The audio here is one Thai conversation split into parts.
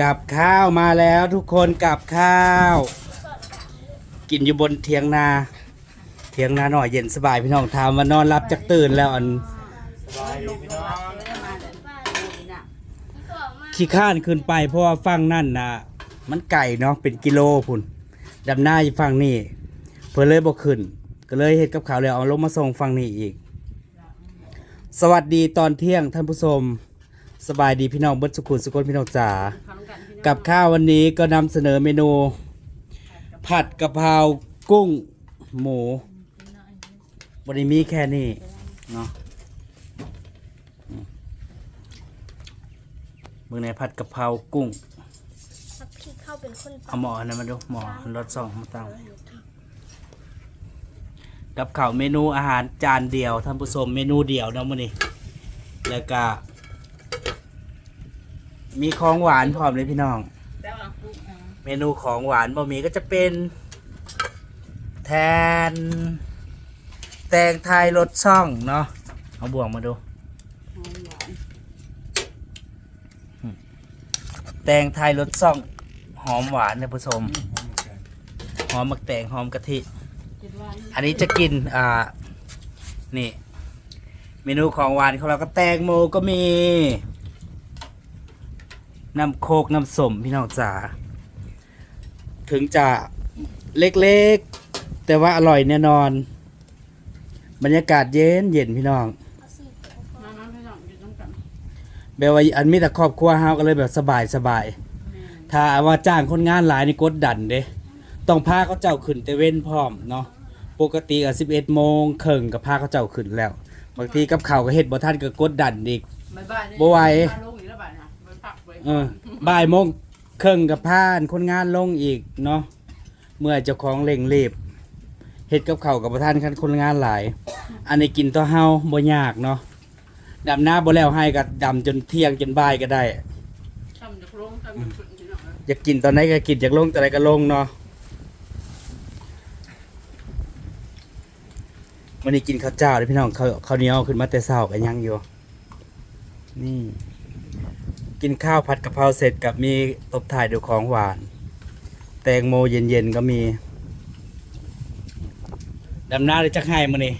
กับข้าวมาแล้วทุกคนกับข้าว กินอยู่บนเทียงนา เทียงนาหน่อยเย็นสบายพี่น้องถามว่านอนรับจากตื่นแล้วอันขี้ข้านขึ้นไปเพราะว่าฟังนั่นนะมันไก่เนาะเป็นกิโลพุ่นดำหน้าอยู่ฟังนี่เพื่อเลยบ่ขึ้น ก็เลยเฮ็ดกับข้าวแล้วเอาลงมาส่งฟังนี่อีก สวัสดีตอนเที่ยงท่านผู้ชม สบายดีพี่น้องเบิดสุขุนสุกนพี่น้องจ๋ากับข้าววันนี้ก็นำเสนอเมนู ผัดกะเพรากุ้งหมูวันนี้มีแค่นี้เนาะอืมมือไหนผัดกะเพรากุ้งพักพี่เข้าเป็นคนเอาหมออันนั้นมาดูหมออันรสสองมาตั้งกับข้าวเมนูอาหารจานเดียวท่านผู้ชมเมนูเดียวเนาะมื้อนี้แล้วก็ มีของหวานพร้อมเลยพี่น้องเมนูของหวานบะหมี่ก็จะเป็น แทน แตงไทยรสช่องเนาะเอาบ่วงมาดูแตงไทยรสช่อง หอมหวานเนี่ยผู้ชมหอมมักแตงหอมกะทิอันนี้จะกิน อ่า นี่ เมนูของหวานของเราก็แตงโมก็มี น้ำโคกน้ำส้มพี่น้องจ๋าถึงจะเล็กๆ แต่ว่าอร่อยแน่นอน บรรยากาศเย็นเย็นพี่น้องแบบว่าอันมีแต่ครอบครัวเฮาก็เลยแบบสบายสบายถ้าว่าจ้างคนงานหลายนี่กดดันเด้ต้องพาเขาเจ้าขึ้นแต่เว้นพร้อมเนาะปกติก็11โมงครึ่งก็พาเขาเจ้าขึ้นแล้ว บางทีกับข้าวก็เฮ็ดบ่ทันก็กดดันอีกบ่ไหว เออบ่ายโมงเครึ่องกับพานคนงานลงอีกเนาะเมื่อเจ้าของเร่งรีบเฮ็ดกับเขาวกับประทานคันคนงานหลาย อันนี้กินต่อเฮาบ่ยากเนาะดำหน้าบ่แล้วให้ก็ดำจนเที่ยงจนบ่ายก็ได้ ทำจากลงทำจากขึ้นที่หน่อยอยากกินตอนไหนก็กินอยากลงตอนไหนก็ลงเนาะวันนี้กินข้าวเจ้าเด้อพี่น้องข้าวข้าวเหนียวขึ้นมาแต่เช้าก็ยังอยู่นี่ กินข้าวผัดกะเพราเสร็จกับมีตบถ่ายด้วยของหวาน แตงโมเย็นๆก็มีดำน้าได้จักไห้มานี่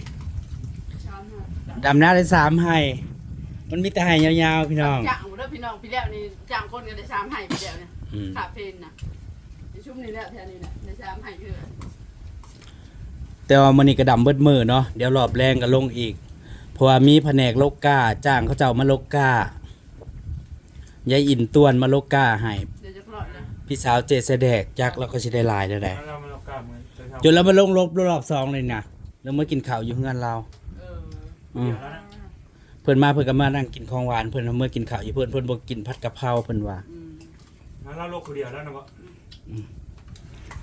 ชามหน่อยดำน้าได้สามไห้มันมีแต่ไห้ยาวๆพี่น้องจ้างเด้อพี่น้องพี่แล้วนี่จ้างคนก็ได้ชามให้พี่แล้วเนี่ยอืมขาเพนนะในชุ่มนี่แล้วแถวนี้แหละได้ชามให้คือแต่ว่ามันนี่กระดำเบิดมือเนาะเดี๋ยวรอบแรงก็ลงอีก เพราะว่ามีแผนกโลกกาจ้างเขาเจ้ามาโลกกา ยายอินต้วนมาโลกกาให้เดี๋ยวจะกรอดเลยพี่สาวเจเสดกจักแล้วก็สิได้หลายได้ไดเรามาเรากลับเหมือนจะทำจนแล้วมาลงรบรอบสองเลยนะแล้วมากินข้าวอยู่เฮือนเราเอออืมเดี๋ยวแล้วนะเพิ่นมาเพิ่นก็มานั่งกินของหวานเพิ่นเอามื่อกินข้าวอยู่เพิ่นเพิ่นบ่กินผัดกะเพราเพิ่นว่า อืมงั้นเราโลกคนเดียวแล้วนะวะ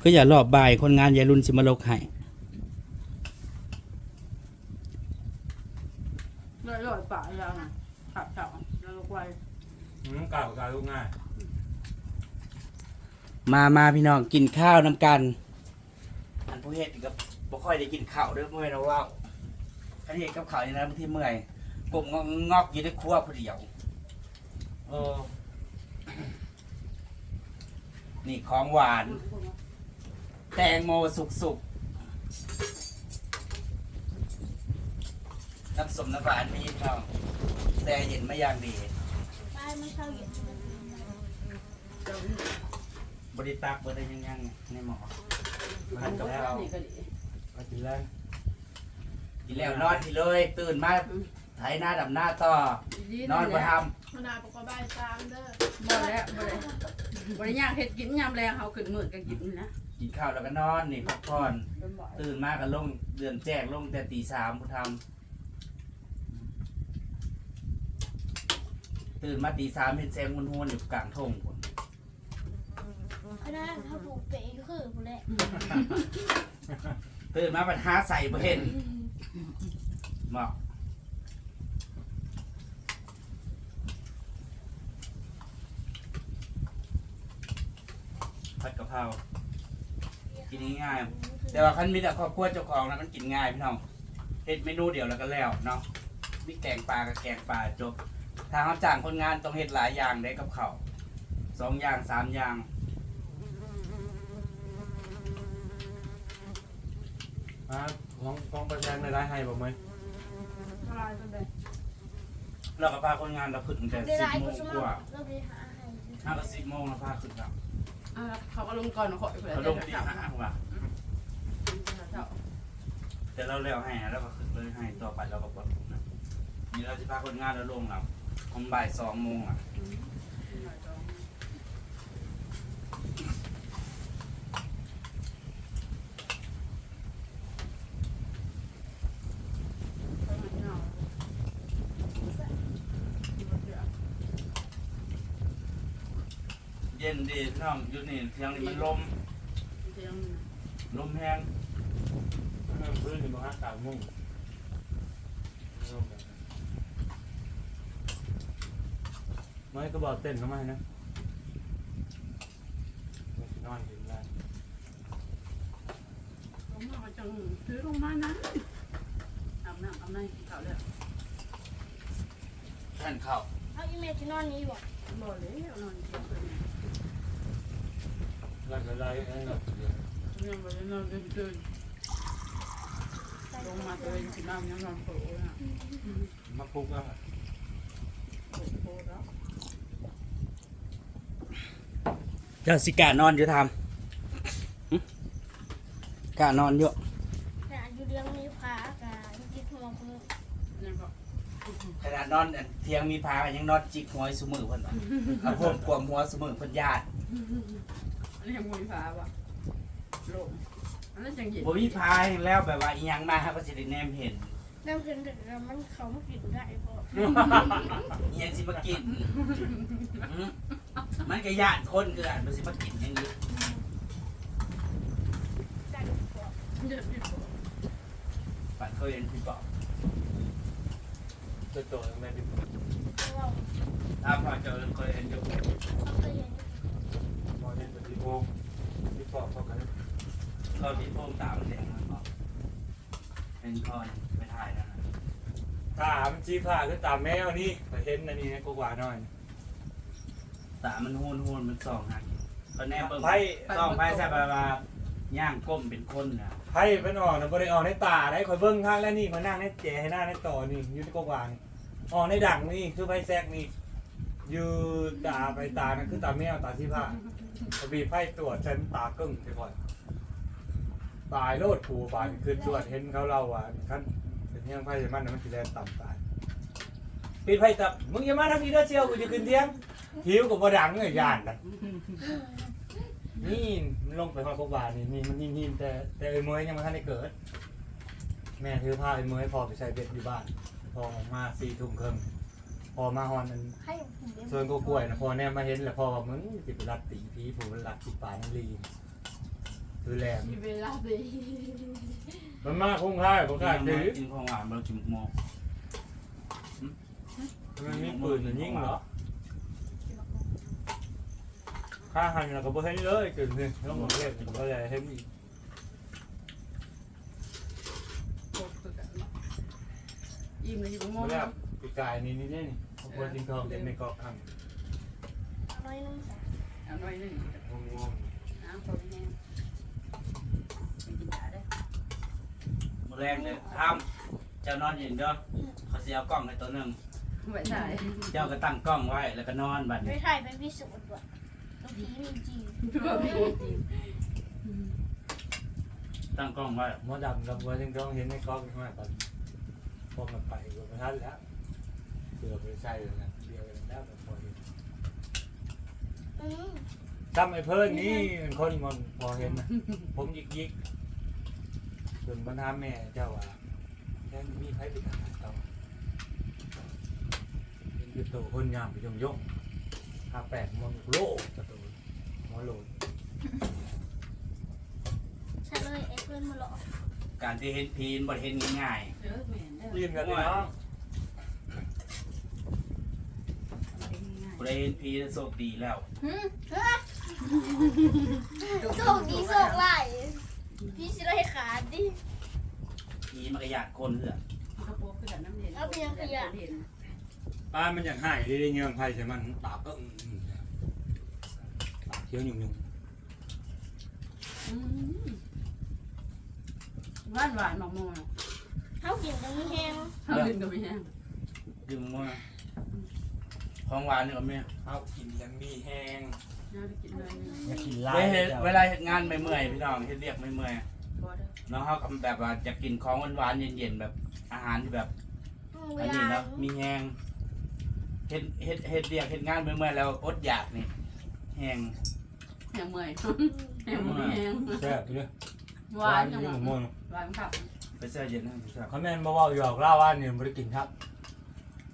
คืออย่ารอบบ่ายคนงานยายรุ่นสิมาลกให้ร้อยร้อยป่าแล้วนะขับเสาแล้วลงไว้ อืมกล่าวกล่าวลูกง่ายมามาพี่น้องกินข้าวนํกัน อันผู้เฮ็ดนี่ก็บ่ค่อยได้กินข้าวเด้อเมื่อยนะว้าวคันเฮ็ดกับข้าวนี่นะบางทีเมื่อยกบงอกงอกอยู่ในครัวผู้เดียวเออนี่ของหวาน แตงโมสุกๆน้ำส้มน้ำหวานมีพี่น้องแช่เย็นมาอย่างดี ป้ายไม่เข้าอยู่บริตักบริยังยังในหมอมาอันกับนี้เราก็ดีมากินแล้วกินแล้วนอนทีเลย ตื่นมาไถหน้าดำหน้าต่อ นอนประทมนาปกบายตามเด้อบ่แล้วบ่ได้บ่ได้ยากเฮ็ดกินยามแรงเฮาขึ้นมื้อก็กินนะำกินข้าวแล้วก็นอนนี่พักผ่อนเป็นบ่ตื่นมาก็ลงเดือนแจ้งลงแต่ตีสามผู้ทำ ตื่นมาตีสามเห็นแสงหุนหุนๆอยู่กลางทงพุ่นอันนั้นถ้าผูกเป๋คือผูกแหละตื่นมาปัญหาใส่บ่เห็นหมอกผัดกะเพรากินง่ายๆแต่ว่าคันมีแต่ครอบครัวเจ้าของแล้วมันกินง่ายพี่น้องเฮ็ดเมนูเดียวแล้วก็แล้วเนาะมีแกงปลากับแกงปลาจบ ถ้าเขาจ้างคนงานต้องเฮ็ดหลายอย่างได้กับเขาวสองอย่างสามอย่าง อ่าของของประแซงในร้านให้บ่ไหมละลายกันเลยเราก็พาคนงานเราขึ้นตั้งแต่เวสิลาบไอ้โมกูงสมกว่าเราไปหาอาหารห้าก็สิบโมงเราพาขึ้นครับอะเขาก็ลงก่อนขออีกเลยเขาลงตีห้าว่ะเจ้าแต่เราเร็วให้นะแล้วก็ขึ้นเลยให้ต่อไปเราก็ปลดนะนี่เราจะพาคนงานเราลงครับ ผมบ่ายสองโมงอะเย็นดีพี่น้องอยู่นี่เที่ยงนี้มันลมลมแห้งเออพื้นนี่บ่ฮักกลางมุ่งน้อย ก็บอกเต้นเข้ามาให้นะไม่สินอนอยู่ได้ลงมาจังซื้อลงมานะอาบน้ำอาบน้ำกินข้าวแล้วท่านเข้าเอาอีเมลที่นอนนี้บ่บ่เลยนอนกินไปแล้วก็ไล่ให้เรายังบ่ได้นอนเดินเดินลงมาตัวเองกินน้ำยังนอนโผล่นะมาปลุกแล้วโผล่แล้ว เจ้าสิกานอนอยู่ทำหึกานอนอยู่แต่อยู่เรื่องมีพากับจิตหัวเพิ่มยังก็ขนาดนอนอันเที่ยงมีพากันยังนอนจิกหัวอยู่ซุมือเพิ่นว่ะเอาพวกกวมหัวซุมือเพิ่นญาติอันนี้มวยฟ้าว่ะลมอันนั้นจังเย็นบ่มีพาให้แล้วแบบว่าอีหยังมาครับก็สิได้แนมเห็นน้ำเพิ่นแต่มันเขามากินได้พออีหยังสิมากินหึ มันก็ญาติคนคืออ่านมันสิมากินอย่างนี้ได้พอเย็นที่สุดปัดเคยเห็นพี่บอกจะโตยังไม่ได้เพราะว่าตามพอเจอเคยเห็นอยู่เขาเคยเห็นมอเล่นปฏิโภคที่ปอบเขากันเขามีพวกตามเสียงมันบอกเป็นคอนไปถ่ายนะตามันชี้ผ้าคือตาแมวนี่ไปเห็นอันนี้นะกว่าหน่อย ตามันหูนหูนมันส่องหักตอนแนมเบิ่งไพ่ส่องไปใช่ป่าวาย่างก้มเป็นคนนะไพ่เป็นออกนะบริออกในตาได้คอยเบิ้งข้างแล้วนี่มานั่งในเจให้หน้าในต่อนี่อยืนกว่านี่ออกในดังนี่คือไพ่แซกนี่ยืนตาไปตานะคือตาแมวตาชี้ผ้าพอบีบไพ่ตรวจฉันตากึ่งไปก่อนตายโลดผูบานคือตรวจเห็นเขาเล่าว่าขั้นเป็นเที่ยงไพ่มันนะมันสีแดงต่ำตายปิดไพ่ตับมึงอย่ามาทำอีเด้อเชียวกูจะขึ้นเที่ยง หิวกับบ่ดังเลยย่านนะนี่มันลงไปพอพวกบาทนี่นี่มันหินหินแต่แต่ไอ้เมยยังไม่ทันได้เกิด แม่ถือผ้าไอ้เมยพอไปใส่เบ็ดอยู่บ้าน พอออกมาสี่ทุ่มครึ่งพอมาฮอนมันให้ผมเลี้ยงส่วนกล้วยนะพอแน่มาเห็นแล้วพอว่ามึงติดรัดตีผีผูมันรัดติดปลายนังลีคือแหลมมีเวลาดีมันมาคงค่ายคงค่ายยังถืมาอกินของหวานเรากินโมงมันมีปืนมันยิงเหรอ ข้าหันแล้วก็บ่เห็นเลยเกิดเลยต้องมาเรียกก็เลยเห็นอีกโผล่คือกันเนาะอิ่มเลยอยู่บ่มมาองแล้วปีกายนี่นี่นี่ขอบคุณจริงทองเด็กในเกาะข้างน้อยน้ำใสเอาหน่อยหนึงงงน้ำพอแห้งกินยาได้มื้อแรกเลยทำเจ้านอนเย็นเด้อเขาสิเอากล้องให้ตัวหนึงไว้ใส่เจ้าก็ตั้งกล้องไว้แล้วก็นอนบัดไปนี้ถ่ายไปพิสูจน์ว่าตัว ผีมีจริงตั้งกล้องไว้หมอดำกับวัวจริงทองเห็นในเกาะข้างตอนพอมันไปก็ไม่ทันแล้วเสือไปใส่เลยนะเดียวกันแล้วพอดีอืมจำไอ้เพิ่นนี่เป็นคนมันพอเห็นนะผมยิกยิกส่วนบรรดาแม่เจ้าว่าแค่มีใครไปทหารเก่าเป็นคือโตคนงามไปยงยงาแปดมองโลกกระตูมอโลนใช่เลยเอ็กเล่นมาหลอกการที่เห็นผีนบ่ได้เห็นง่ายเด้อแม่นเด้อรีบกันเลยเนาะๆบ่ได้เห็นผีโชคดีแล้วโชคดีโชคร้ายพี่สิได้ขาดดิผีมันก็ญาติคนเหือกกระโปรงคือแบบน้ำเย็นป้ามันอยากหายได้ได้เงื่อนไพ่ใช่มันตาก็เคี้ยวหยุ่งอืมหวานหวานๆหมอกมอยเขากินตรงนี้แห้งเขากินก็ไม่แห้งกินมั่วของหวานนี่ก็มีๆข้าวกินยังมีแห้งน่าจะกินเลยนี่อยากกินเวลาลายเฮ็ดเวลาเฮ็ดงานไม่เมื่อยพี่น้องเฮ็ดเรียกไม่เมื่อยบ่ได้เนาะเฮาก็แบบว่าจะกินของหวานๆเย็นๆแบบอาหารที่แบบเวอันลานี้เนาะมีแห้ง เฮ็ดเฮ็ดเฮ็ดเรียกเฮ็ดงานไม่เมื่อยแล้วอดอยากนี่แห้งแห้งเมื่อยแห้งบ่แห้งแซ่บอยู่เลยหวานจังอยู่หหวะม่วงหวานครับไปเสื้อเย็นให้พี่ชายเขาแม่นบ่เว้าหยอกเล่าว่าเนี่ยบ่ได้กินครับ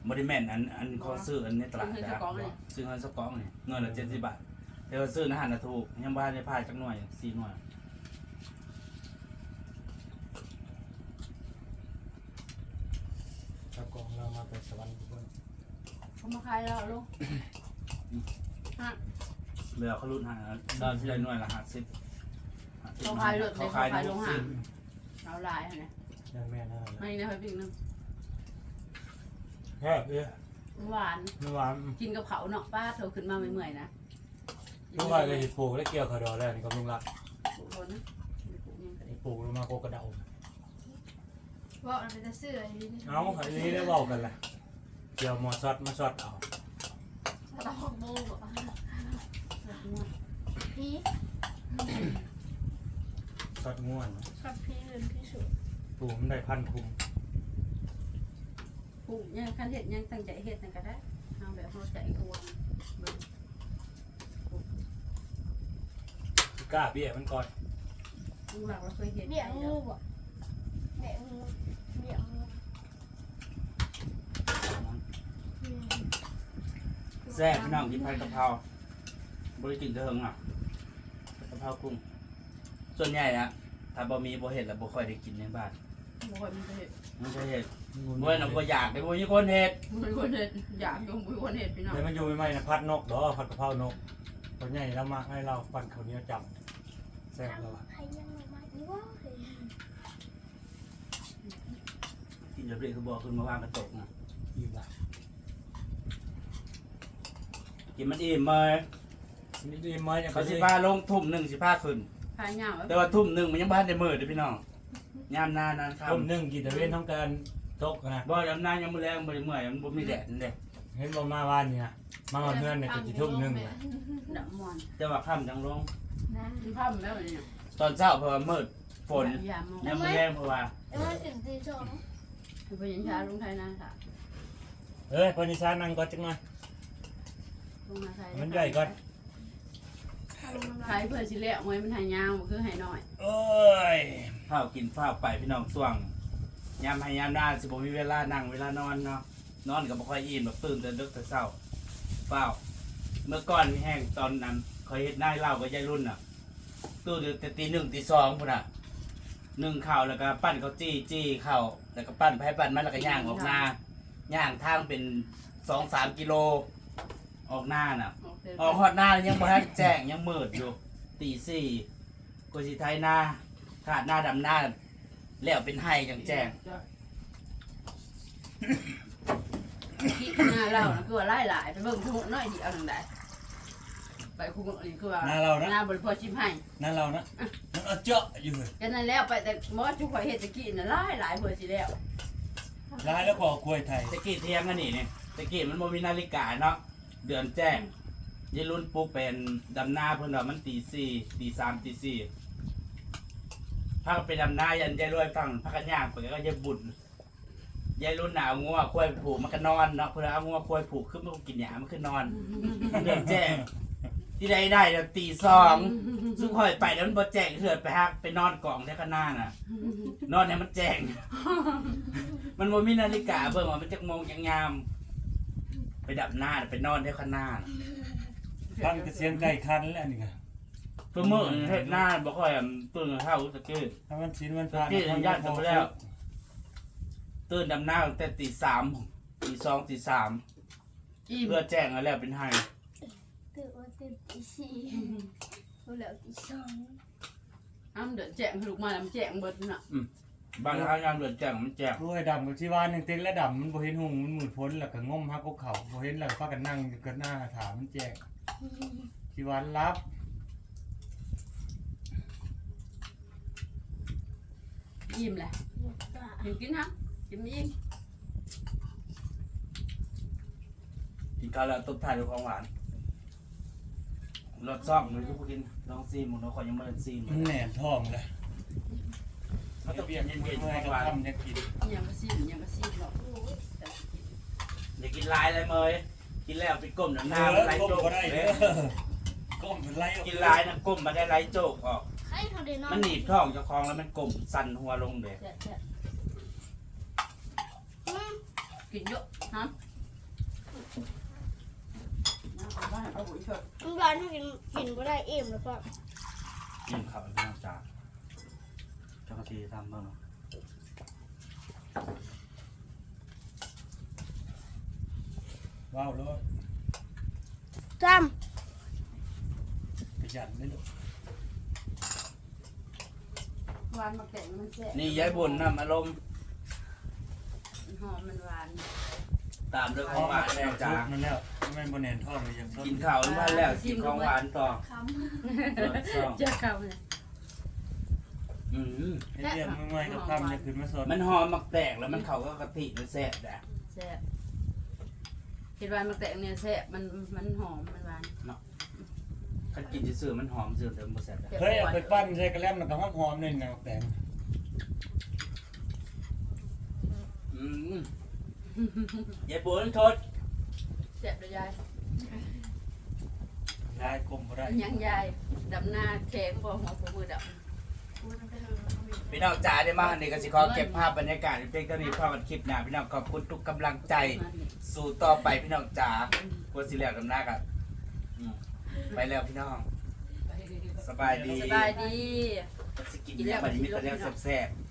บ่ได้แม่นอันอันเขาซื้ออันในตลาดจ้ะซื้อเงินสกองนี่เงินละ70บาทแต่ว่าซื้ออาหารน่ะถูกยังบ่ได้พาจักหน่วย4หน่วยเจ้ากองเรามาเป็นสวรรค์ทุกคน เขามาขายแล้วลูกเหลือเขารุ่นหาตอนที่ได้หน่วยละ50เขาขายรถเลยเขาเขาขายขายลง60หางเอาลายหั่นน่ะยังแม่น่าไม่นะเฮ้ยพี่นึงแซ่บเลยหวานเมื่อวาน กินกับเขาเนาะป้าเธอขึ้นมาเมื่อยๆนะเมื่อวานก็เห็ดปลูกได้เกี่ยวขาวดอแล้วนี่ก็ลุงรักปลูกโดนนะปลูกยังก็ได้เห็ดปลูกลงมาโกกระเดาว่ามันเป็นเสื้ออันนี้เอาอันนี้ได้เว้ากันแหละ เกี่ยวหมอซอดมาซอดเอาเราโบกพี่ซอดง่วนกับพี่เรือนพี่สุดปลูกมันได้พันคุมปลูกยังคันเห็ดยังตั้งใจเห็ดนั่นก็ได้เอาแบบเข้าใจกวนเบิ่งกล้าเบี้ยมันก่อนลูกหลักเราเคยเห็ดเบี่ยงงูบ่เบี่ยงงูเบี่ยงงู แซ่บพี่น้องกินผัดกะเพราบริกินเถิงอะผัดกะเพรากุ้ง ส่วนใหญ่นะถ้าบ่มีบ่เห็ดแล้วบ่ค่อยได้กินในบ้านบ่ค่อยมีเห็ดมันจะเห็ดบ่ให้นำบ่อยากได้บ่มีคนเห็ดบ่มีคนเห็ดอยากอยู่บ่มีคนเห็ดพี่น้องเลยมันอยู่ไม่ไหมนะพัดนกดอพัดกะเพรานกคนใหญ่แล้วมาให้เราปั่นข้าวเหนียวจับแซ่บแล้วอะใครยังไม่มาอีกว่าเลยกินเรียบๆคือบ่ขึ้นมาวางกระจกนะอิ่มละ กินมันอิ่มเลยนี่ดีไหมยังเขาสิพาลงทุ่มหนึงสิพาขึ้นพายย่างไว้แต่ว่าทุ่มหนึงมันยังบ่ทันได้มื้อเด้อพี่น้องยามหน้านั้นครับต้มนึ่งกินตะเวนท้องการตกนะบ่ยามหน้ายังบ่แรงบ่ได้เมื่อยมันบ่มีแดดนั่นเด้เห็นบ่มาว่านนี่นะมาวันเพื่อนเนี่ยจะกี่ทุ่มหนึ่งน่ะดำมอนแต่ว่าค่ำจังลง นะกินข้าวแล้วเนี่ยตอนเช้าเพราะว่ามืดฝนยามมองยังบ่แรงเพราะว่าแล้วมันสิบตีสองคือไปยิงชาลงไทยนาค่ะเอ้ยพอนิชานั่งก่อนจังหน่อยล งมาไทยมันใหญ่ก่อนไทยเพื่อสิเละมวยมันหายยาวมันคือหายน้อยโอ้ยข้าวกินข้าวไปพี่น้องส่วงยามให้ยามหน้าสิบ่มีเวลานั่งเวลานอนเนาะนอนก็บ่ค่อยอิ่มแบบตื่นแต่ดึกแต่เช้าเปล่าเมื่อก่อนมีแห้งตอนนั้นเคยเฮ็ดนายเล่ากับยายรุ่นน่ะตื่นแต่ตีหนึ่งตีสองพุ่นน่ะนึ่งข้าวแล้วก็ปั้นข้าวจี้จี้ข้าวแล้วก็ปั้นไปปั้นมาแล้วก็ย่างออกหน้าย่างทางเป็นสองสามกิโล ออกหน้าน่ะ ออกฮอดหน้ายังบ่ทันแจ้งยังมืดอยู่ตีสี่กูสิไทยหน้าขาดหน้าดำหน้า แล้วเป็นไห้จังแจ้งขี้หน้าเล่านะคือว่าไล่หลายไปเบิ่งทุกน้อยดีเอาหนังได้ไปคุกนี่คือว่าหน้าเรานะ หน้าบริพอชิมให้นั่นเรานะมันเอาเจาะอยู่เลยกันนั้นแล้วไปแต่หมอจุกข่อยเฮ็ดตะกี้น่ะหลายหลายเพื่อสิแล้วร้ายแล้วขอกล้วยไทย ตะกี้เที่ยงกันนี่นี่ตะกี้มันบ่มีนาฬิกาเนาะ เดือนแจ้งยายรุ่นปลุกเป็นดำนาเพิ่นว่ามันตีสี่ตีสามตีสี่พากันไปดำนายันยายรวยฟังพากันย่างไปก็ยายบุญยายรุ่นหนาวงัวควายผูกมันก็นอนเนาะเพิ่นเอางัวควายผูกขึ้นมากินหญ้ามันคือนนอน เดือนแจ้งที่ใดได้แล้วตีสองซึ่งคอยไปแล้วมันบ่แจ้งเถื่อนไปฮักไปนอนกล่องแค่ข้างหน้าน่ะ นอนเนี่ยมันแจ้ง มันบ่มีนาฬิกาเบิ่งว่ามันจักโมงจังงาม ไปดับหน้าน่ะไปนอนแค่ข้างหน้าน่ะฟังแต่เสียงไก่คันแล้วนี่ไงเพื่อมื้อนี้เฮ็ดหน้าบ่ค่อยอั่นตื่นเช้าตะกี้ถ้ามันชินมันพาที่ญาติกันไปแล้ว ตื่นดำหน้าตั้งแต่ตีสามตีสองตีสามอิ่มเพื่อแจ้งเอาแล้วเป็นไห้ตื่นวันตื่นตีสี่รู้แล้วตีสองอ้ำเดือดแจ้งให้ลูกมาแล้วมันแจ้งเบิดน่ะ บ้านทางยามเดือดแจ้งมันแจ้งกล้วยดำกับชีวานหนึ่งเต็กและดำมันบ่เห็นหงมันหมุนพ้นแล้วก็ง่มฮักกบเขาบ่เห็นแล้วก็พากันนั่งกันหน้าถามมันแจกชีวานรับยิ้มแหละยิ้มกินฮะยิ้มยิ้มกินข้าวแล้วตบถ่ายด้วยของหวานรสซ่องเลยทุกคนกินลองซีมหมดเราขอยังไม่ได้ซีมมันแหน่ท้องเลย ต้องเปลี่ยนเย็นเมื่ๆอยของกับหวานทำเนี่ยกินยังก็ซีมยังก็ซีมหรอกอย่ากินลายเลยเมยกินแล้วไปก้มหน้ามันไหลก้มโจกก็ได้เลเด้ยอก้มเป็นไรกินลายนะก้มมาได้ไหลโจกออกมันหนีบท้องเจ้าของแล้วมันก้มสั่นหัวลงเลยแซ่บแซ่บอืมกินเยอะฮะบ้านเอาปุ๋ยเถอะมันร้อนกินกินก็ได้เอ็มแล้วก็กินข้าวไม่ต้องจากเจ้าห น้าที่ทำบ้างเนาะว้าวแล้วจขยันได้ลูกหวานมาแกงมันแซ่บนี่ยายบุญน้ำอารมณ์มันหอมมันหวานตามด้วยของหวานแล้วจ้านั่นแล้วไม่บนแหนมท้องเลยยังกินข้าวมาแล้วกินของหวานต่อำคำรสซ่องเจ้าเก่าเลย อืมไอ้เรื่องเมื่อยกับทำเนี่ยคือมาสดมันหอมมักแตกแล้วมันเข้ากับกะทิมันแซ่บแหละแซ่บกินหวานมาแกงเนี่ยแซ่บมันมันหอมมันหวานคันกินซื่อๆมันหอมซื่อเดิมบ่แซ่บแหละเฮ้ยเอาไปปั้นใส่กระแลมมันก็หอมหอมๆเลยนะแตงอืมยายบุญโทษแซ่บเลยยายยายกลมก็ได้ยังยายดำหน้าแข็งพอหัวผมมือด พี่น้องจ๋าได้มาอันนี้ก็สิขอเก็บภาพบรรยากาศเพียงเท่านี้พอกันคลิปหน้าพี่น้องขอบคุณทุกกำลังใจำสู่ต่อไปพี่น้องจ๋าควรสิแล้วดำหน้ากันอืมไปแล้วพี่น้อง สบายดีสบายดี สิกินเนี่ยบัดนี้มีแต่แนวแซ่บๆ